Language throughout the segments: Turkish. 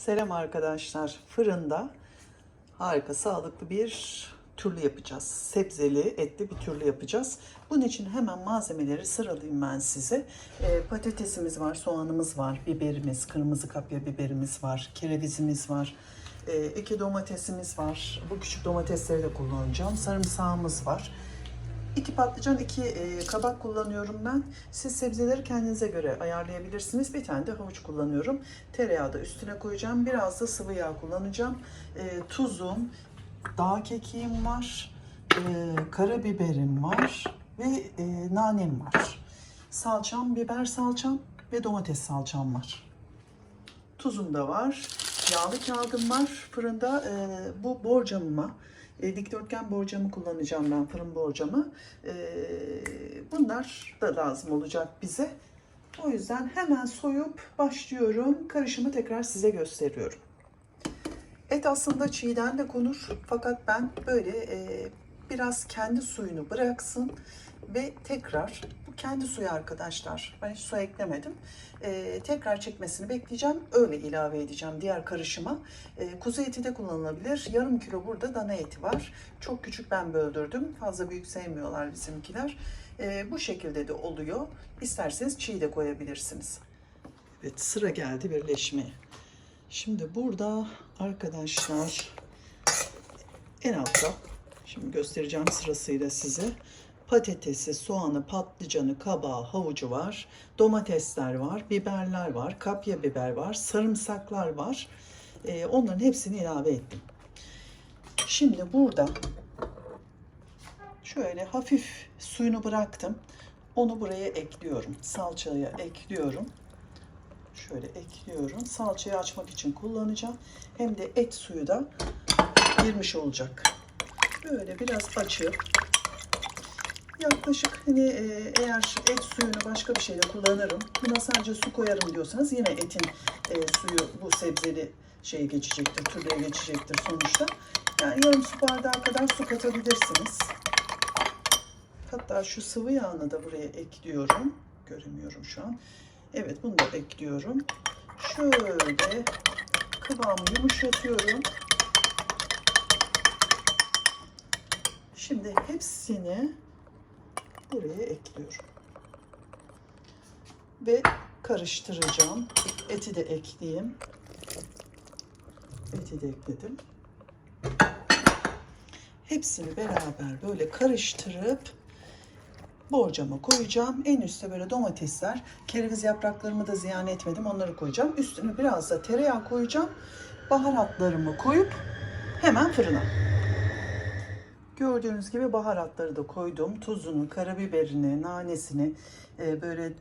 Selam arkadaşlar. Fırında harika sağlıklı bir türlü yapacağız. Sebzeli, etli bir türlü yapacağız. Bunun için hemen malzemeleri sıralayayım ben size. Ee, patatesimiz var, soğanımız var, biberimiz, kırmızı kapya biberimiz var, kerevizimiz var. Ee, iki domatesimiz var. Bu küçük domatesleri de kullanacağım. Sarımsağımız var. İki patlıcan, iki e, kabak kullanıyorum ben. Siz sebzeleri kendinize göre ayarlayabilirsiniz. Bir tane de havuç kullanıyorum. Tereyağı da üstüne koyacağım. Biraz da sıvı yağ kullanacağım. E, tuzum, dağ kekiğim var, e, karabiberim var ve e, nanem var. Salçam, biber salçam ve domates salçam var. Tuzum da var. Yağlı kağıdım var. Fırında e, bu borcamıma, e, dikdörtgen borcamı kullanacağım ben, fırın borcamı. E, bunlar da lazım olacak bize. O yüzden hemen soyup başlıyorum. Karışımı tekrar size gösteriyorum. Et aslında çiğden de konur. Fakat ben böyle e, biraz kendi suyunu bıraksın ve tekrar bu kendi suyu arkadaşlar. Ben hiç su eklemedim. E, tekrar çekmesini bekleyeceğim. Öyle ilave edeceğim diğer karışıma. E, kuzu eti de kullanılabilir. Yarım kilo burada dana eti var. Çok küçük ben böldürdüm. Fazla büyük sevmiyorlar bizimkiler. E, bu şekilde de oluyor. İsterseniz çiğ de koyabilirsiniz. Evet sıra geldi birleşmeye. Şimdi burada arkadaşlar en altta şimdi göstereceğim sırasıyla size patatesi, soğanı, patlıcanı, kabağı, havucu var. Domatesler var, biberler var, kapya biber var, sarımsaklar var. Ee, onların hepsini ilave ettim. Şimdi burada şöyle hafif suyunu bıraktım. Onu buraya ekliyorum. Salçaya ekliyorum. Şöyle ekliyorum. Salçayı açmak için kullanacağım. Hem de et suyu da girmiş olacak. Böyle biraz açıp yaklaşık hani e, eğer et suyunu başka bir şeyle kullanırım. Buna sadece su koyarım diyorsanız yine etin e, suyu bu sebzeli şeye geçecektir, türlüğe geçecektir sonuçta. Yani yarım su bardağı kadar su katabilirsiniz. Hatta şu sıvı yağını da buraya ekliyorum. Göremiyorum şu an. Evet bunu da ekliyorum. Şöyle kıvamı yumuşatıyorum. Şimdi hepsini buraya ekliyorum. Ve karıştıracağım. Eti de ekleyeyim. Eti de ekledim. Hepsini beraber böyle karıştırıp borcama koyacağım. En üstte böyle domatesler, kereviz yapraklarımı da ziyan etmedim. Onları koyacağım. Üstüne biraz da tereyağı koyacağım. Baharatlarımı koyup hemen fırına. Gördüğünüz gibi baharatları da koydum. Tuzunu, karabiberini, nanesini, e, böyle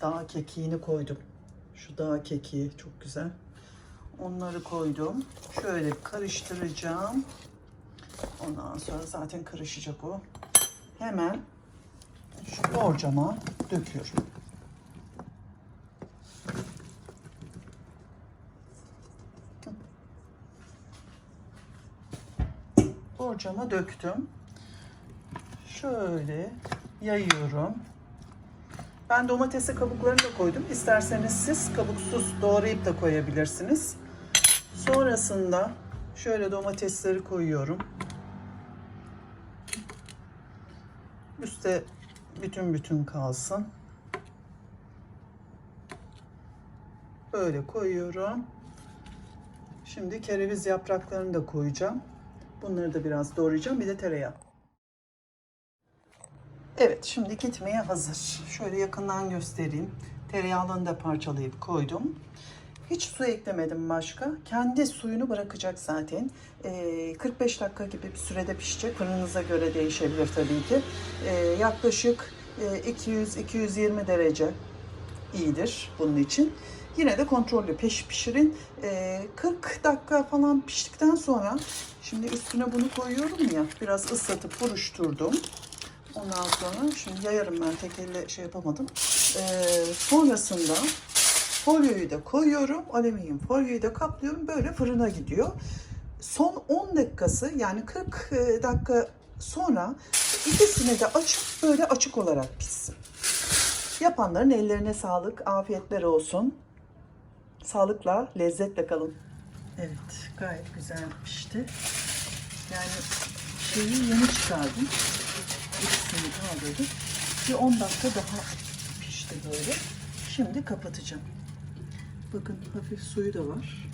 dağ kekiğini koydum. Şu dağ kekiği çok güzel. Onları koydum. Şöyle karıştıracağım. Ondan sonra zaten karışacak o. Hemen şu borcama döküyorum. Borcama döktüm. Şöyle yayıyorum. Ben domatesi kabuklarını da koydum. İsterseniz siz kabuksuz doğrayıp da koyabilirsiniz. Sonrasında şöyle domatesleri koyuyorum. Üste bütün bütün kalsın. Böyle koyuyorum. Şimdi kereviz yapraklarını da koyacağım. Bunları da biraz doğrayacağım. Bir de tereyağı. Evet şimdi gitmeye hazır. Şöyle yakından göstereyim. Tereyağlarını da parçalayıp koydum. Hiç su eklemedim başka. Kendi suyunu bırakacak zaten. Ee, 45 dakika gibi bir sürede pişecek. Fırınınıza göre değişebilir tabii ki. Ee, yaklaşık e, 200-220 derece iyidir bunun için. Yine de kontrollü peş pişirin. Ee, 40 dakika falan piştikten sonra şimdi üstüne bunu koyuyorum ya biraz ıslatıp buruşturdum. Ondan sonra şimdi yayarım ben tek elle şey yapamadım. Ee, sonrasında folyoyu da koyuyorum. Alüminyum folyoyu da kaplıyorum. Böyle fırına gidiyor. Son 10 dakikası yani 40 dakika sonra ikisini de açıp böyle açık olarak pişsin. Yapanların ellerine sağlık, afiyetler olsun. Sağlıkla, lezzetle kalın. Evet, gayet güzel pişti. Yani şeyi yeni çıkardım. İkisini kaldırdım. Bir 10 dakika daha pişti böyle. Şimdi kapatacağım. Bakın hafif suyu da var.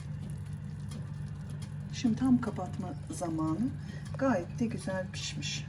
Şimdi tam kapatma zamanı. Gayet de güzel pişmiş.